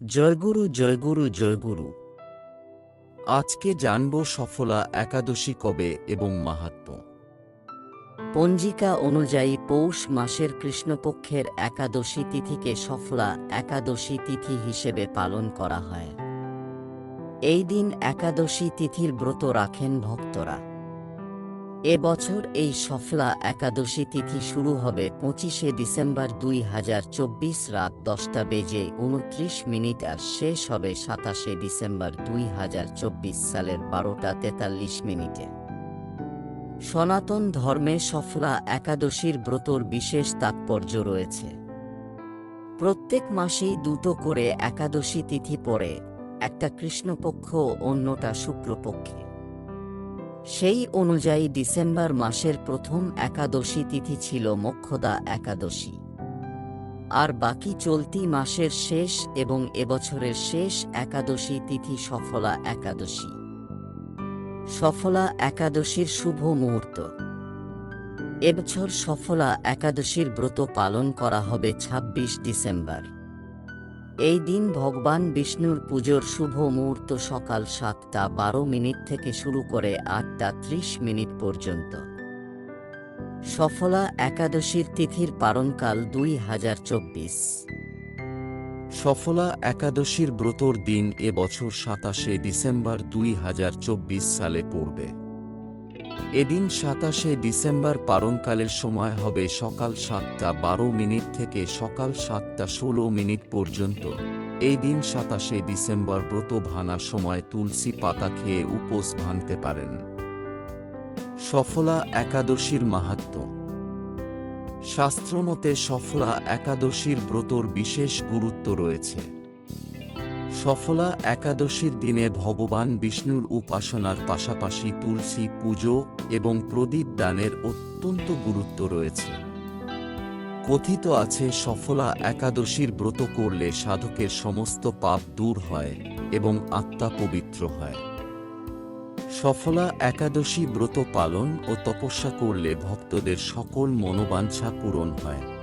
জয়গুরু জয়গুরু জয়গুরু। আজকে জানব সফলা একাদশী কবে এবং মাহাত্ম্য পঞ্জিকা অনুযায়ী পৌষ মাসের কৃষ্ণপক্ষের একাদশী তিথিকে সফলা একাদশী তিথি হিসেবে পালন করা হয়। এই দিন একাদশী তিথির ব্রত রাখেন ভক্তরা। এবছর এই সফলা একাদশী তিথি শুরু হবে পঁচিশে ডিসেম্বর দুই হাজার চব্বিশ রাত দশটা বেজে উনত্রিশ মিনিট আর শেষ হবে সাতাশে ডিসেম্বর দুই হাজার চব্বিশ সালের বারোটা তেতাল্লিশ মিনিটে। সনাতন ধর্মে সফলা একাদশীর ব্রতর বিশেষ তাৎপর্য রয়েছে। প্রত্যেক মাসেই দুটো করে একাদশী তিথি পড়ে, একটা কৃষ্ণপক্ষ অন্যটা শুক্লপক্ষে। সেই অনুযায়ী ডিসেম্বর মাসের প্রথম একাদশী তিথি ছিল মোক্ষদা একাদশী। আর বাকি চলতি মাসের শেষ এবং এবছরের শেষ একাদশী তিথি সফলা একাদশী। সফলা একাদশীর শুভ মুহূর্ত। এবছর সফলা একাদশীর ব্রত পালন করা হবে ২৬ ডিসেম্বর। এই দিন ভগবান বিষ্ণুর পুজোর শুভ মুহূর্ত সকাল সাতটা বারো মিনিট থেকে শুরু করে আটটা ত্রিশ মিনিট পর্যন্ত। সফলা একাদশীর তিথির পারণকাল দুই হাজার চব্বিশ। সফলা একাদশীর ব্রতর দিন এবছর সাতাশে ডিসেম্বর দুই হাজার চব্বিশ সালে পড়বে। এদিন সাতাশে ডিসেম্বর পারণকালের সময় হবে সকাল সাতটা বারো মিনিট থেকে সকাল সাতটা ষোলো মিনিট পর্যন্ত। এই দিন সাতাশে ডিসেম্বর ব্রত ভানার সময় তুলসী পাতা খেয়ে উপোস ভাঙতে পারেন। সফলা একাদশীর মাহাত্ম্য শাস্ত্রমতে সফলা একাদশীর ব্রতর বিশেষ গুরুত্ব রয়েছে। সফলা একাদশীর দিনে ভগবান বিষ্ণুর উপাসনার পাশাপাশি তুলসী পুজো এবং প্রদীপ দানের অত্যন্ত গুরুত্ব রয়েছে। কথিত আছে, সফলা একাদশীর ব্রত করলে সাধকের সমস্ত পাপ দূর হয় এবং আত্মা পবিত্র হয়। সফলা একাদশী ব্রত পালন ও তপস্যা করলে ভক্তদের সকল মনোবাঞ্ছা পূরণ হয়।